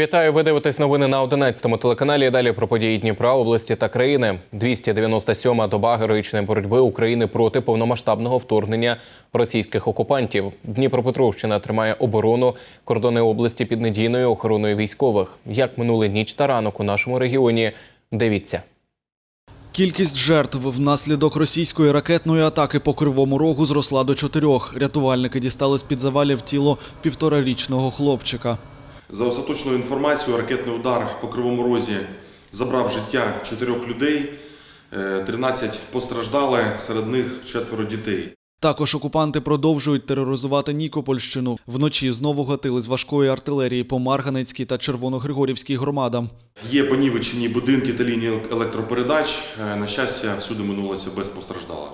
Вітаю, ви дивитесь новини на 11-му телеканалі. Далі про події Дніпра, області та країни. 297-ма доба героїчної боротьби України проти повномасштабного вторгнення російських окупантів. Дніпропетровщина тримає оборону кордони області під надійною охороною військових. Як минули ніч та ранок у нашому регіоні? Дивіться. Кількість жертв внаслідок російської ракетної атаки по Кривому Рогу зросла до чотирьох. Рятувальники дістали з-під завалів тіло півторарічного хлопчика. За остаточною інформацією, ракетний удар по Кривому Розі забрав життя чотирьох людей, е, 13 постраждали, серед них четверо дітей. Також окупанти продовжують тероризувати Нікопольщину. Вночі знову гатили з важкої артилерії по Марганецькій та Червоногригорівській громадам. Є понівечені будинки та лінії електропередач. Е, На щастя, всюди минулося без постраждалих.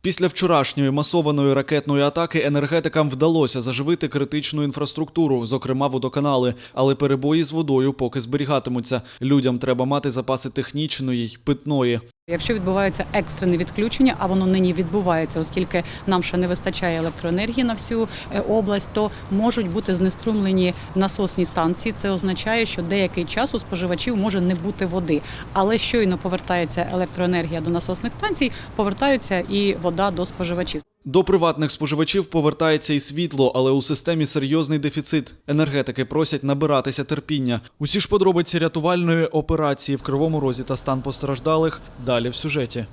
Після вчорашньої масованої ракетної атаки енергетикам вдалося заживити критичну інфраструктуру, зокрема водоканали, але перебої з водою поки зберігатимуться. Людям треба мати запаси технічної й питної. Якщо відбувається екстрене відключення, а воно нині відбувається, оскільки нам ще не вистачає електроенергії на всю е, область, то можуть бути знеструмлені насосні станції. Це означає, що деякий час у споживачів може не бути води. Але щойно повертається електроенергія до насосних станцій, повертається і вода до споживачів. До приватних споживачів повертається і світло, але у системі серйозний дефіцит. Енергетики просять набиратися терпіння. Усі ж подробиці рятувальної операції в Кривому Розі та стан постраждалих далі в сюжеті.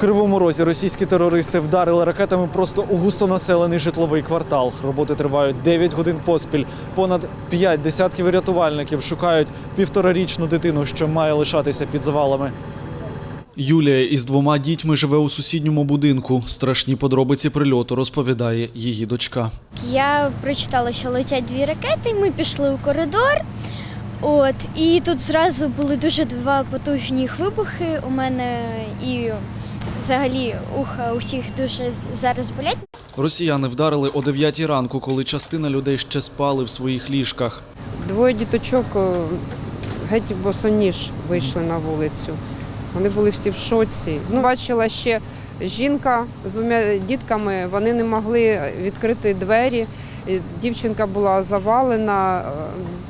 В Кривому Розі російські терористи вдарили ракетами просто у густонаселений житловий квартал. Роботи тривають 9 годин поспіль. Понад 5 десятків рятувальників шукають півторарічну дитину, що має лишатися під завалами. Юлія із двома дітьми живе у сусідньому будинку. Страшні подробиці прильоту розповідає її дочка. Я прочитала, що летять дві ракети, ми пішли у коридор. От, і тут зразу були дуже два потужні вибухи у мене і взагалі уха усіх дуже зараз болять. Росіяни вдарили о 9 ранку, коли частина людей ще спали в своїх ліжках. Двоє діточок е, геть босоніж вийшли на вулицю. Вони були всі в шоці. Ну, бачила ще жінка з двома дітками, вони не могли відкрити двері. Дівчинка була завалена е,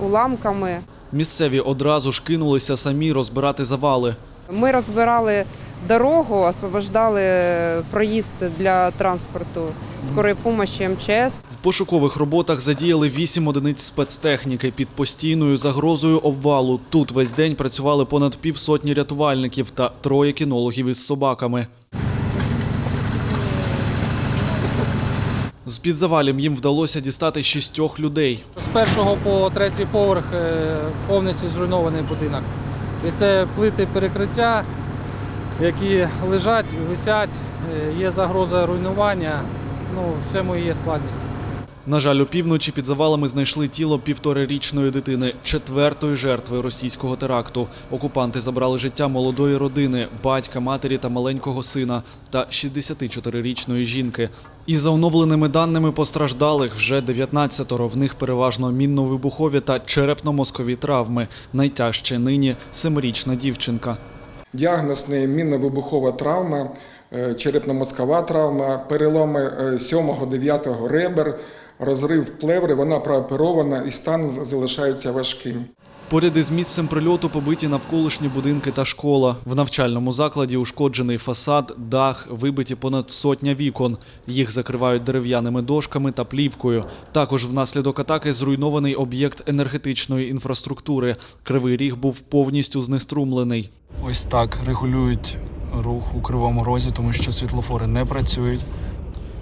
уламками. Місцеві одразу ж кинулися самі розбирати завали. Ми розбирали дорогу, освобождали проїзд для транспорту скорої допомоги МЧС. В пошукових роботах задіяли 8 одиниць спецтехніки під постійною загрозою обвалу. Тут весь день працювали понад півсотні рятувальників та троє кінологів із собаками. З-під завалів їм вдалося дістати шістьох людей. З першого по третій поверх е, повністю зруйнований будинок. І це плити перекриття, які лежать, висять, е, є загроза руйнування. Ну, в цьому і є складність. На жаль, опівночі під завалами знайшли тіло півторарічної дитини, четвертої жертви російського теракту. Окупанти забрали життя молодої родини, батька, матері та маленького сина та 64-річної жінки. І за оновленими даними постраждалих вже 19-ро. В них переважно мінно-вибухові та черепно-мозкові травми. Найтяжче нині семирічна дівчинка. Діагноз неї мінно-вибухова травма, е, черепно-мозкова травма, переломи 7-9 ребер, розрив плеври, вона прооперована і стан залишається важким. Поряд із місцем прильоту побиті навколишні будинки та школа. В навчальному закладі ушкоджений фасад, дах, вибиті понад сотня вікон. Їх закривають дерев'яними дошками та плівкою. Також внаслідок атаки зруйнований об'єкт енергетичної інфраструктури. Кривий ріг був повністю знеструмлений. Ось так регулюють рух у кривому розі, тому що світлофори не працюють.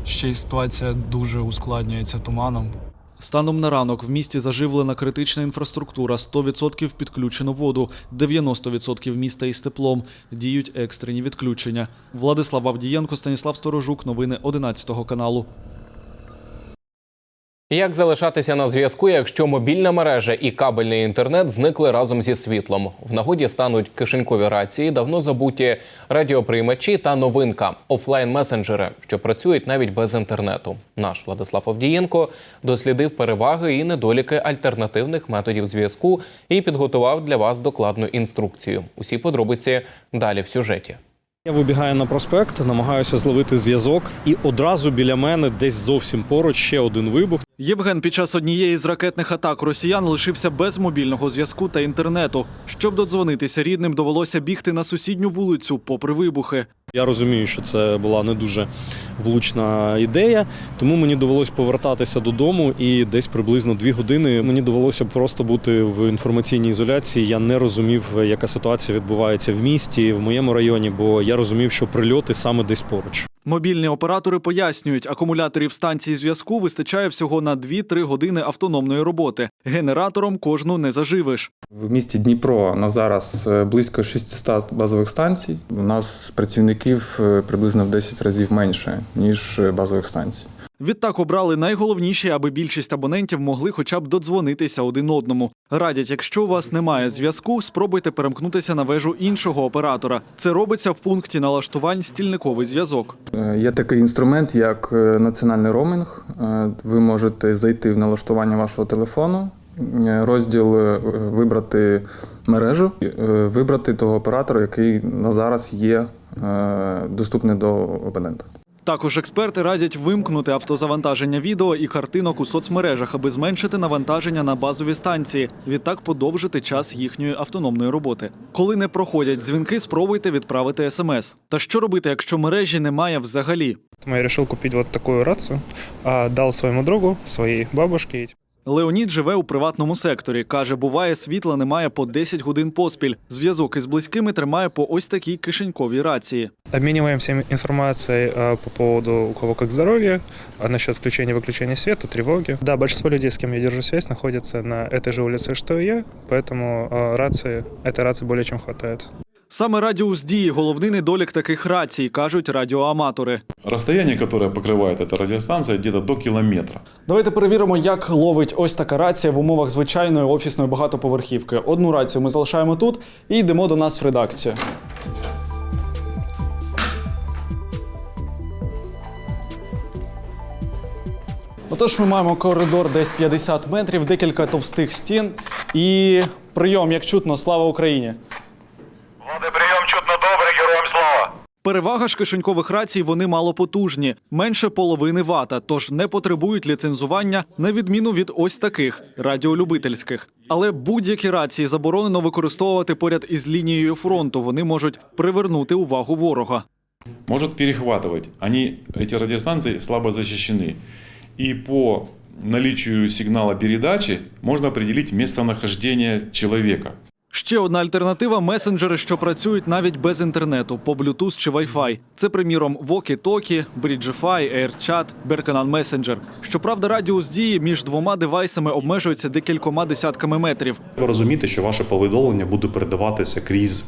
Ще й ситуація дуже ускладнюється туманом. Станом на ранок в місті заживлена критична інфраструктура, 100% підключено воду, 90% міста із теплом. Діють екстрені відключення. Владислав Авдієнко, Станіслав Сторожук. Новини 11 каналу. Як залишатися на зв'язку, якщо мобільна мережа і кабельний інтернет зникли разом зі світлом? В нагоді стануть кишенькові рації, давно забуті радіоприймачі та новинка офлайн-месенджери, що працюють навіть без інтернету. Наш Владислав Авдієнко дослідив переваги і недоліки альтернативних методів зв'язку і підготував для вас докладну інструкцію. Усі подробиці далі в сюжеті. Я вибігаю на проспект, намагаюся зловити зв'язок, і одразу біля мене, десь зовсім поруч, ще один вибух. Євген під час однієї з ракетних атак росіян лишився без мобільного зв'язку та інтернету. Щоб додзвонитися рідним, довелося бігти на сусідню вулицю, попри вибухи. Я розумію, що це була не дуже влучна ідея, тому мені довелося повертатися додому, і десь приблизно дві години мені довелося просто бути в інформаційній ізоляції. Я не розумів, яка ситуація відбувається в місті, в моєму районі, бо я розумів, що прильоти саме десь поруч. Мобільні оператори пояснюють, акумуляторів станції зв'язку вистачає всього на 2-3 години автономної роботи. Генератором кожну не заживиш. В місті Дніпро на зараз е, близько 600 базових станцій. У нас працівників е, приблизно в 10 разів менше, ніж е, базових станцій. Відтак обрали найголовніше, аби більшість абонентів могли хоча б додзвонитися один одному. Радять, якщо у вас немає зв'язку, спробуйте перемкнутися на вежу іншого оператора. Це робиться в пункті налаштувань стільниковий зв'язок. Е, Є такий інструмент, як е, національний роумінг. Е, Ви можете зайти в налаштування вашого телефону, розділ вибрати мережу, вибрати того оператора, який на зараз є доступний до абонента. Також експерти радять вимкнути автозавантаження відео і картинок у соцмережах, аби зменшити навантаження на базові станції. Відтак подовжити час їхньої автономної роботи. Коли не проходять дзвінки, спробуйте відправити смс. Та що робити, якщо мережі немає взагалі? Я вирішив купити вот таку рацію, а, дав своєму другу, своїй бабушке. Леонід живе у приватному секторі. Каже, буває, світла немає по 10 годин поспіль. Зв'язок із близькими тримає по ось такій кишеньковій рації. Обмениваемся информацией а, по поводу у кого как здоровье, а насчет включения-выключения света, тревоги. Да, большинство людей, с кем я держу связь, находятся на этой же улице, что и я, поэтому а, рации, этой рации более чем хватает. Саме радіус дії головний недолік таких рацій, кажуть радіоаматори. Расстояние, которое покрывает эта радиостанция, где-то до километра. Давайте перевіримо, як ловить ось така рація в умовах звичайної офісної багатоповерхівки. Одну рацію ми залишаємо тут і йдемо до нас в редакцію. Отож, ми маємо коридор десь 50 метрів, декілька товстих стін і прийом, як чутно, слава Україні. Влади, прийом чутно добре, героям слава. Перевага ж кишенькових рацій вони малопотужні, менше половини вата, тож не потребують ліцензування на відміну від ось таких радіолюбительських. Але будь-які рації заборонено використовувати поряд із лінією фронту. Вони можуть привернути увагу ворога. Может перехватывать. Они, эти радиостанции, слабо защищены. И по наличию сигнала передачи можно определить местонахождение человека. Ще одна альтернатива месенджери, що працюють навіть без інтернету по Bluetooth чи Wi-Fi. Це, приміром, Walkie-Talkie, Bridgefy, AirChat, Berkenan Messenger. Щоправда, радіус дії між двома девайсами обмежується декількома десятками метрів. Ви розумієте, що ваше повідомлення буде передаватися крізь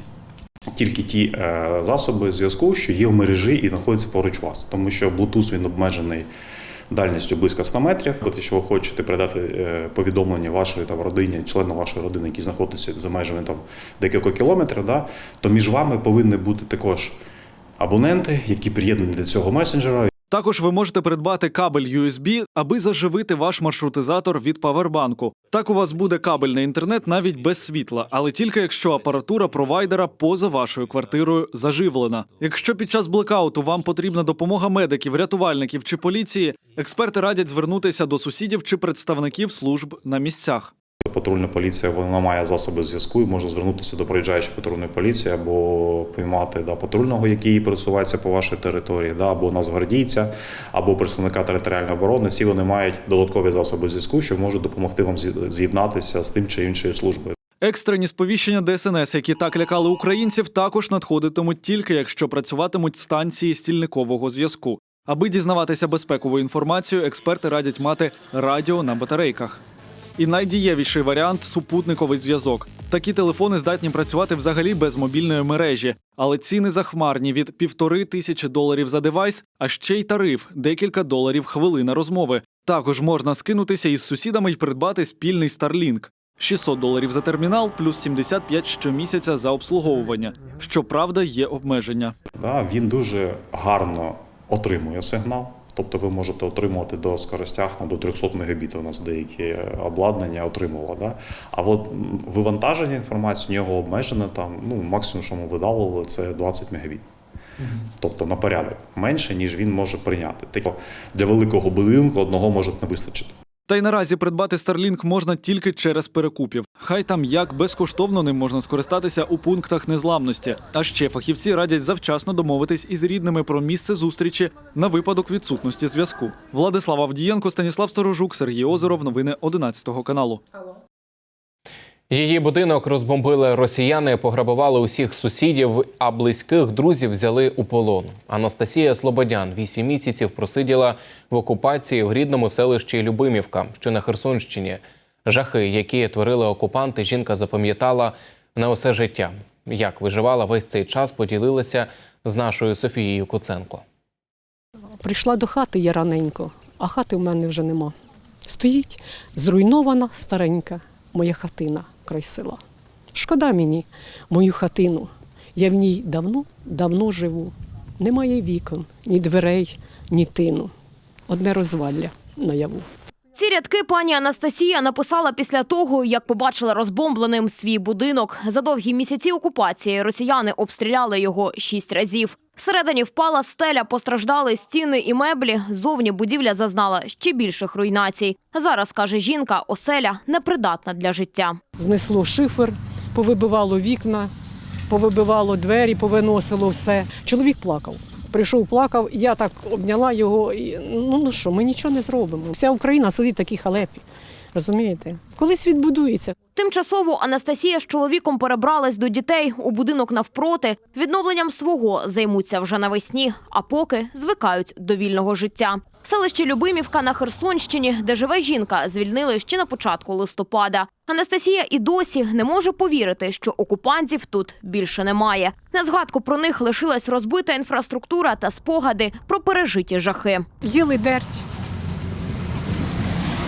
тільки ті е, засоби зв'язку, що є в мережі і знаходяться поруч вас, тому що Bluetooth він обмежений. Дальністю близько 100 метрів. Тобто, якщо ви хочете передати е, повідомлення вашої там родині, члену вашої родини, які знаходяться за межами там декілька кілометрів, да, то між вами повинні бути також абоненти, які приєднані до цього месенджера, Також ви можете придбати кабель USB, аби заживити ваш маршрутизатор від павербанку. Так у вас буде кабельний інтернет навіть без світла, але тільки якщо апаратура провайдера поза вашою квартирою заживлена. Якщо під час блекауту вам потрібна допомога медиків, рятувальників чи поліції, експерти радять звернутися до сусідів чи представників служб на місцях. Патрульна поліція вона має засоби зв'язку і може звернутися до проїжджаючої патрульної поліції або поймати да, патрульного, який пересувається по вашій території, да, або нацгвардійця, або представника територіальної оборони. Всі вони мають додаткові засоби зв'язку, що можуть допомогти вам з'єднатися з тим чи іншою службою. Екстрені сповіщення ДСНС, які так лякали українців, також надходитимуть тільки якщо працюватимуть станції стільникового зв'язку. Аби дізнаватися безпекову інформацію, експерти радять мати радіо на батарейках. І найдієвіший варіант супутниковий зв'язок. Такі телефони здатні працювати взагалі без мобільної мережі, але ціни захмарні від півтори тисячі доларів за девайс, а ще й тариф декілька доларів хвилина розмови. Також можна скинутися із сусідами й придбати спільний Starlink. 600 доларів за термінал, плюс 75 щомісяця за обслуговування. Щоправда, є обмеження. Да, він дуже гарно отримує сигнал. Тобто ви можете отримувати до скоростях там, до 300 Мбіт. У нас деякі обладнання отримувало. Да? А от вивантаження інформації у нього обмежене там, ну, максимум, що ми видалили, це 20 Мбіт. Тобто на порядок менше, ніж він може прийняти. Тобто для великого будинку одного може не вистачити. Та й наразі придбати Starlink можна тільки через перекупів. Хай там як безкоштовно ним можна скористатися у пунктах незламності. А ще фахівці радять завчасно домовитись із рідними про місце зустрічі на випадок відсутності зв'язку. Владислав Авдієнко, Станіслав Сторожук, Сергій Озеров. Новини 11 каналу. Її будинок розбомбили росіяни, пограбували усіх сусідів, а близьких друзів взяли у полон. Анастасія Слободян вісім місяців просиділа в окупації в рідному селищі Любимівка, що на Херсонщині. Жахи, які творили окупанти, жінка запам'ятала на усе життя. Як виживала весь цей час, поділилася з нашою Софією Куценко. Прийшла до хати я раненько, а хати в мене вже нема. Стоїть зруйнована старенька моя хатина край села. Шкода мені мою хатину. Я в ній давно, давно живу. Немає вікон, ні дверей, ні тину. Одне розвалля наяву. Ці рядки пані Анастасія написала після того, як побачила розбомбленим свій будинок. За довгі місяці окупації росіяни обстріляли його шість разів. Всередині впала стеля, постраждали стіни і меблі. Зовні будівля зазнала ще більших руйнацій. Зараз каже жінка, оселя непридатна для життя. Знесло шифер, повибивало вікна, повибивало двері, повиносило все. Чоловік плакав. Прийшов, плакав, я так обняла його. І, ну, ну що, ми нічого не зробимо. Вся Україна сидить в такій халепі. Розумієте? Колись відбудується. Тимчасово Анастасія з чоловіком перебрались до дітей у будинок навпроти. Відновленням свого займуться вже навесні, а поки звикають до вільного життя. Селище Любимівка на Херсонщині, де живе жінка, звільнили ще на початку листопада. Анастасія і досі не може повірити, що окупантів тут більше немає. На згадку про них лишилась розбита інфраструктура та спогади про пережиті жахи. Їли дерть.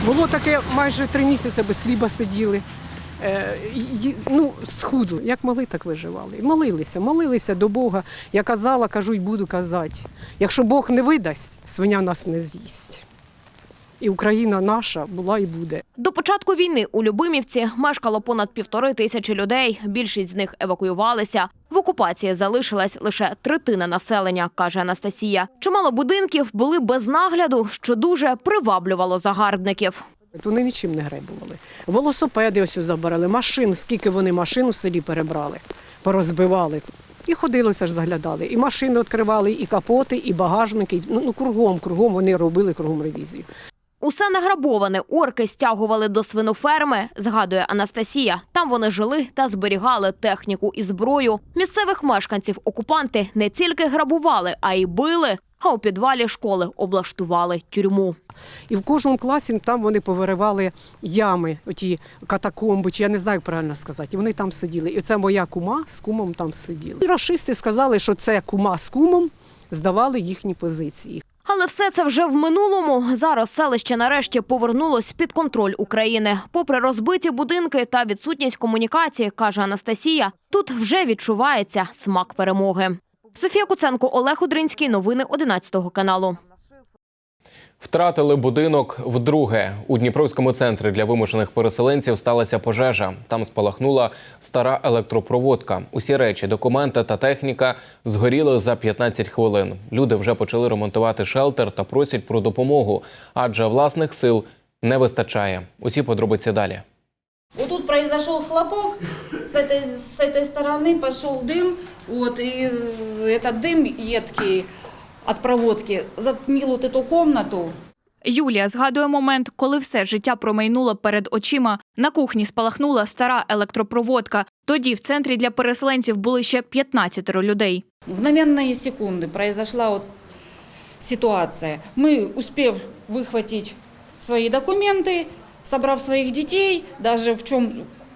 Було таке майже три місяці без хліба сиділи. Е, ну, схудли. Як могли, так виживали. І молилися, молилися до Бога. Я казала, кажу й буду казати. Якщо Бог не видасть, свиня нас не з'їсть. І Україна наша була і буде. До початку війни у Любимівці мешкало понад півтори тисячі людей. Більшість з них евакуювалися. В окупації залишилась лише третина населення, каже Анастасія. Чимало будинків були без нагляду, що дуже приваблювало загарбників. Вони нічим не гребували. Велосипеди ось забирали, машин, скільки вони машин у селі перебрали, порозбивали. І ходилося ж заглядали. І машини відкривали, і капоти, і багажники. Ну, ну кругом, кругом вони робили кругом ревізію. Усе награбоване орки стягували до свиноферми, згадує Анастасія. Там вони жили та зберігали техніку і зброю. Місцевих мешканців окупанти не тільки грабували, а й били. А у підвалі школи облаштували тюрму. І в кожному класі там вони повиривали ями, оті катакомби, чи я не знаю, як правильно сказати. І вони там сиділи. І це моя кума з кумом там сиділи. І рашисти сказали, що це кума з кумом здавали їхні позиції. Але все це вже в минулому. Зараз селище нарешті повернулось під контроль України. Попри розбиті будинки та відсутність комунікації, каже Анастасія, тут вже відчувається смак перемоги. Софія Куценко, Олег Удринський. Новини 11 каналу. Втратили будинок вдруге. У Дніпровському центрі для вимушених переселенців сталася пожежа. Там спалахнула стара електропроводка. Усі речі, документи та техніка згоріли за 15 хвилин. Люди вже почали ремонтувати шелтер та просять про допомогу, адже власних сил не вистачає. Усі подробиці далі. Вот тут произошел хлопок, с этой, с этой стороны пошел дым, вот, и этот дым едкий от проводки затмил вот эту комнату. Юлія згадує момент, коли все життя промайнуло перед очима. На кухні спалахнула стара електропроводка. Тоді в центрі для переселенців були ще 15 людей. В мгновенные секунды произошла вот ситуация. Мы, успев выхватить свои документы, собрав своих детей, даже в чем,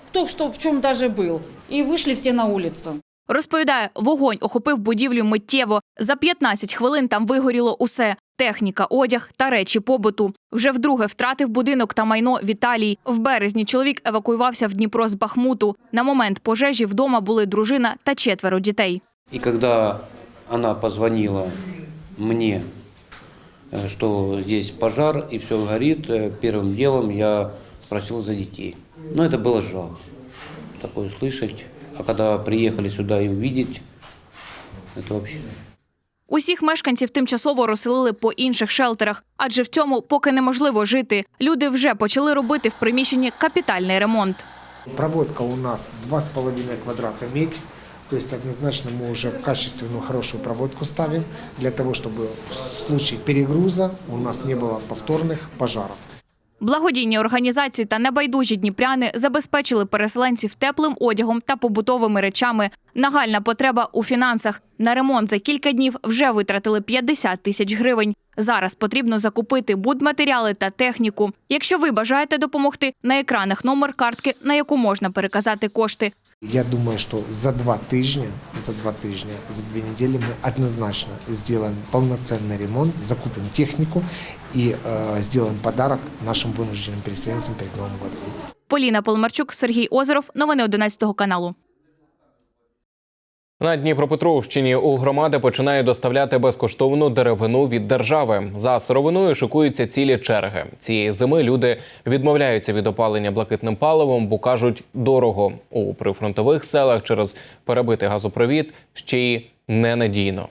кто что в чем даже был, и вышли все на улицу. Розповідає, вогонь охопив будівлю миттєво. За 15 хвилин там вигоріло усе: техніка, одяг та речі побуту. Вже вдруге втратив будинок та майно Віталій. В березні чоловік евакуювався в Дніпро з Бахмуту. На момент пожежі вдома були дружина та четверо дітей. И когда она позвонила мне, э, что здесь пожар и все горит, э, первым делом я спросил за детей. Но это было жах, такое слышать. А когда приехали сюда и увидеть, это вообще... Усіх мешканців тимчасово розселили по інших шелтерах, адже в цьому поки неможливо жити. Люди вже почали робити в приміщенні капітальний ремонт. Проводка у нас 2,5 квадрата медь. То есть однозначно мы уже качественную, хорошую проводку ставим для того, чтобы в случае перегруза у нас не было повторных пожаров. Благодійні організації та небайдужі дніпряни забезпечили переселенців теплим одягом та побутовими речами. Нагальна потреба у фінансах. На ремонт за кілька днів вже витратили 50 тисяч гривень. Зараз потрібно закупити будматеріали та техніку. Якщо ви бажаєте допомогти, на екранах номер картки, на яку можна переказати кошти. Я думаю, что за два тижня, за два тижня, за две недели мы однозначно сделаем полноценный ремонт, закупим технику и э, сделаем подарок нашим вынужденным переселенцам перед Новым годом. Поліна Полмарчук, Сергій Озеров. Новини 11 каналу. На Дніпропетровщині у громади починають доставляти безкоштовну деревину від держави. За сировиною шикуються цілі черги. Цієї зими люди відмовляються від опалення блакитним паливом, бо кажуть дорого у прифронтових селах через перебитий газопровід ще й ненадійно.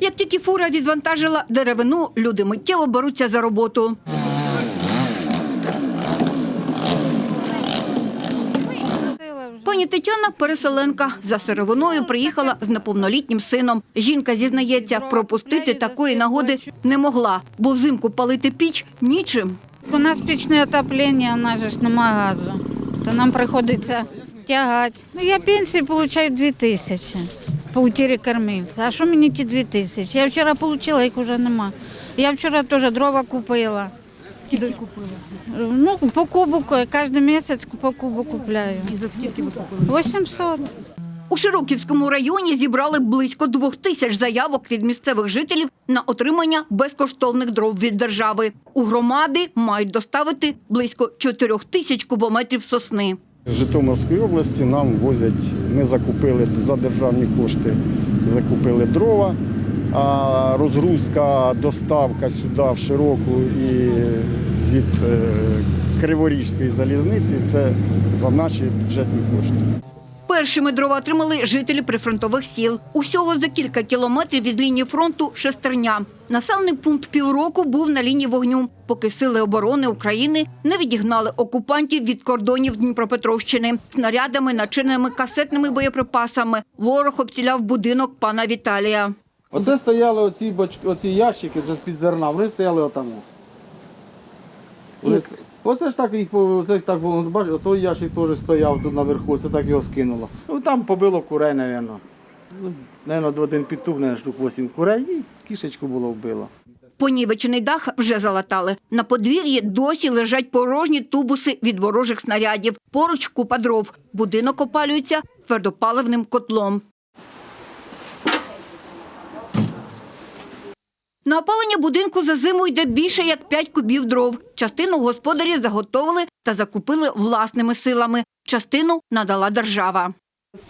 Як тільки фура відвантажила деревину, люди миттєво беруться за роботу. Пані Тетяна переселенка за сировиною приїхала з неповнолітнім сином. Жінка зізнається, пропустити такої нагоди не могла, бо взимку палити піч нічим. У нас пічне отоплення, у нас ж немає газу, то нам приходиться тягати. Ну, я пенсію отримую 2 тисячі по утірі кормильця. А що мені ті 2 тисячі? Я вчора отримала, їх вже нема. Я вчора теж дрова купила. Скільки купили? Ну, по кубу, кожен місяць по кубу купляю. І за скільки ви купили? 800. У Широківському районі зібрали близько двох тисяч заявок від місцевих жителів на отримання безкоштовних дров від держави. У громади мають доставити близько 4 тисяч кубометрів сосни. З Житомирської області нам возять, ми закупили за державні кошти, закупили дрова, а розгрузка, доставка сюди в Широку і від е, Криворізької залізниці це за наші бюджетні кошти. Першими дрова отримали жителі прифронтових сіл. Усього за кілька кілометрів від лінії фронту шестерня. Населений пункт півроку був на лінії вогню, поки сили оборони України не відігнали окупантів від кордонів Дніпропетровщини. Снарядами, начиненими касетними боєприпасами ворог обціляв будинок пана Віталія. Оце стояли оці, бач... оці ящики з-під зерна, вони стояли. Вони... Оце ж так їх оце ж так було, бачиш, той ящик теж стояв тут наверху, це так його скинуло. Ну там побило курей, мабуть. Ну, один петух, наверно, штук 8 курей і кішечку було вбило. Понівечений дах вже залатали. На подвір'ї досі лежать порожні тубуси від ворожих снарядів. Поруч купа дров. Будинок опалюється твердопаливним котлом. На опалення будинку за зиму йде більше як 5 кубів дров. Частину господарі заготовили та закупили власними силами. Частину надала держава.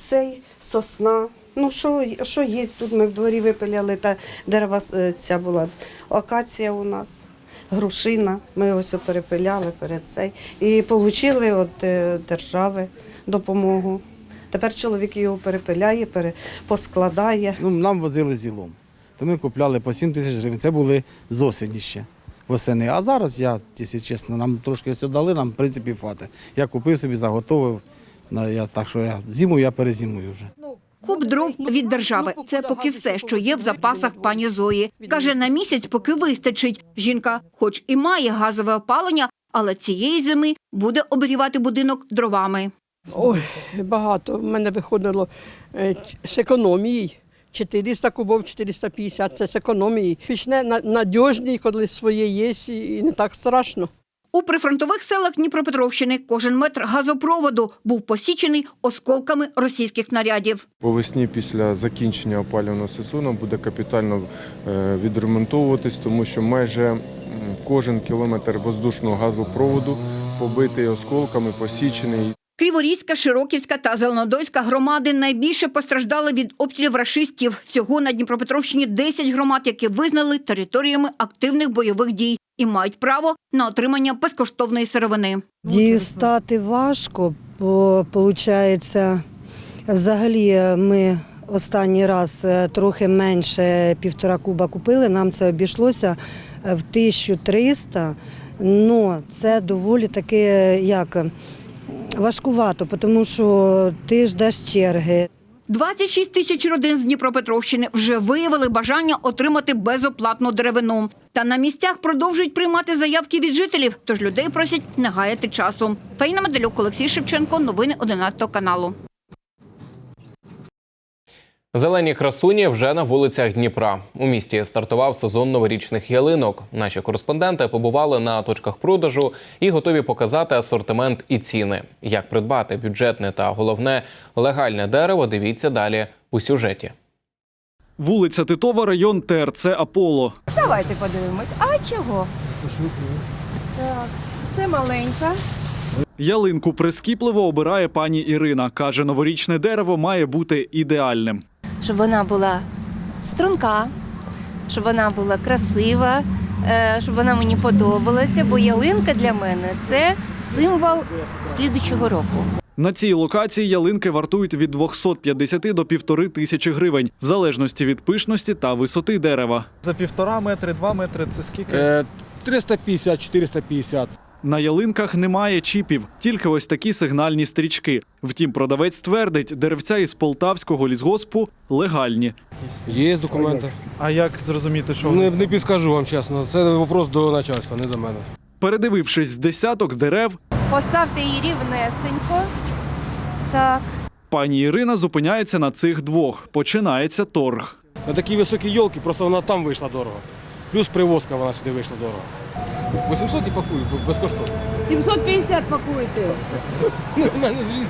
Цей сосна. Ну, що, що є, тут ми в дворі випиляли, та дерева е, ця була акація у нас, грушина. Ми ось перепиляли перед цей. І отримали від е, держави допомогу. Тепер чоловік його перепиляє, пере- поскладає. Ну, нам возили зілом. То ми купляли по 7 тисяч гривень. Це були з осені ще восени. А зараз я, якщо чесно, нам трошки все дали, нам в принципі хватить. Я купив собі, заготовив. Я, так що я зиму я перезимую вже. Куб дров від держави. Це поки все, що є в запасах пані Зої. Каже, на місяць поки вистачить. Жінка, хоч і має газове опалення, але цієї зими буде обігрівати будинок дровами. Ой, багато. В мене виходило е, з економії. 400 кубов, 450 – це з економії. Пічне на- надіжний, коли своє є, і не так страшно. У прифронтових селах Дніпропетровщини кожен метр газопроводу був посічений осколками російських снарядів. По весні після закінчення опалювального сезону буде капітально е, відремонтовуватись, тому що майже кожен кілометр воздушного газопроводу побитий осколками, посічений. Криворізька, Широківська та Зеленодольська громади найбільше постраждали від обстрілів рашистів. Всього на Дніпропетровщині 10 громад, які визнали територіями активних бойових дій і мають право на отримання безкоштовної сировини. Дістати важко, бо виходить, взагалі ми останній раз е, трохи менше півтора куба купили. Нам це обійшлося е, в 1300. Ну, це доволі таки е, як важкувато, тому що ти ждеш черги. 26 тисяч родин з Дніпропетровщини вже виявили бажання отримати безоплатну деревину. Та на місцях продовжують приймати заявки від жителів, тож людей просять не гаяти часу. Фаїна Медалюк, Олексій Шевченко, новини 11 каналу. Зелені красуні вже на вулицях Дніпра. У місті стартував сезон новорічних ялинок. Наші кореспонденти побували на точках продажу і готові показати асортимент і ціни. Як придбати бюджетне та головне легальне дерево. Дивіться далі у сюжеті. Вулиця Титова, район ТРЦ Аполло. Давайте подивимось. А чого? Так, це маленька. Ялинку прискіпливо обирає пані Ірина. Каже, новорічне дерево має бути ідеальним. Щоб вона була струнка, щоб вона була красива, е, щоб вона мені подобалася, бо ялинка для мене це символ слідучого року. На цій локації ялинки вартують від 250 до півтори тисячі гривень, в залежності від пишності та висоти дерева. За півтора метри, два метри це скільки? Е, 350-450. На ялинках немає чіпів, тільки ось такі сигнальні стрічки. Втім, продавець твердить, деревця із полтавського лісгоспу легальні. Є документи. А як зрозуміти, що Не, не підскажу вам чесно. Це вопрос до начальства, не до мене. Передивившись з десяток дерев, Поставте її рівнесенько. Так. пані Ірина зупиняється на цих двох. Починається торг. На такі високі йолки, просто вона там вийшла дорого. Плюс привозка вона сюди вийшла дорого. 800 і пакую, безкоштовно. 750 пакуйте. З мене зліз.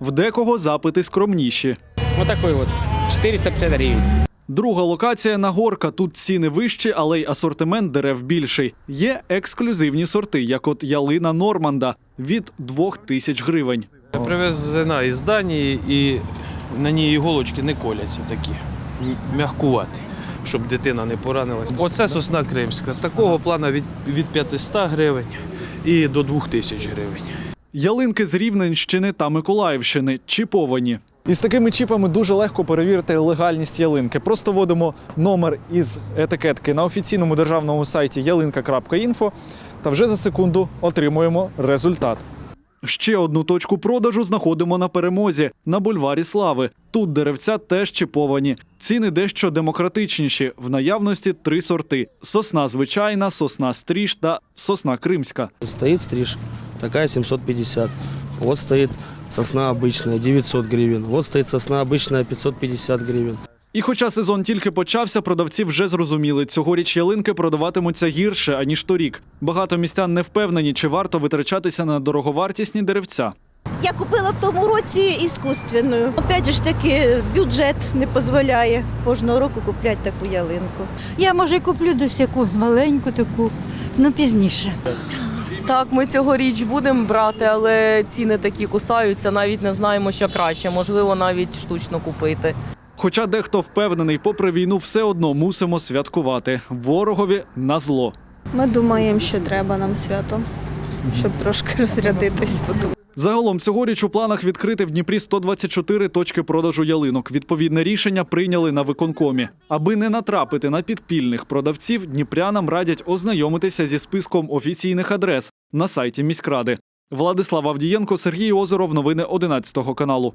В декого запити скромніші. Отакий от. 450 гривень. Друга локація Нагорка. Тут ціни вищі, але й асортимент дерев більший. Є ексклюзивні сорти, як от ялина Норманда від 2 тисяч гривень. Привезена із Данії і на ній іголочки не коляться такі, м- м'якуваті, щоб дитина не поранилась. Оце сосна кримська. Такого плана від, від 500 гривень і до 2000 гривень. Ялинки з Рівненщини та Миколаївщини чіповані. Із такими чіпами дуже легко перевірити легальність ялинки. Просто вводимо номер із етикетки на офіційному державному сайті ялинка.інфо та вже за секунду отримуємо результат. Ще одну точку продажу знаходимо на перемозі на бульварі Слави. Тут деревця теж чіповані. Ціни дещо демократичніші. В наявності три сорти: сосна звичайна, сосна стріж та сосна кримська. Стоит стриж, такая 750. Вот стоит сосна обычная, 900 гривен. Вот стоит сосна обычная, 550 гривен. І хоча сезон тільки почався, продавці вже зрозуміли, цьогоріч ялинки продаватимуться гірше аніж торік. Багато містян не впевнені, чи варто витрачатися на дороговартісні деревця. Я купила в тому році іскусственну. Опять ж таки, бюджет не дозволяє кожного року купляти таку ялинку. Я може куплю десь якусь маленьку таку, ну пізніше. Так, ми цьогоріч будемо брати, але ціни такі кусаються, навіть не знаємо, що краще. Можливо, навіть штучно купити. Хоча дехто впевнений, попри війну, все одно мусимо святкувати ворогові на зло. Ми думаємо, що треба нам свято, щоб трошки розрядитись. Загалом цьогоріч у планах відкрити в Дніпрі 124 точки продажу ялинок. Відповідне рішення прийняли на виконкомі. Аби не натрапити на підпільних продавців, дніпрянам радять ознайомитися зі списком офіційних адрес на сайті міськради. Владислав Авдієнко, Сергій Озеров. Новини 11 каналу.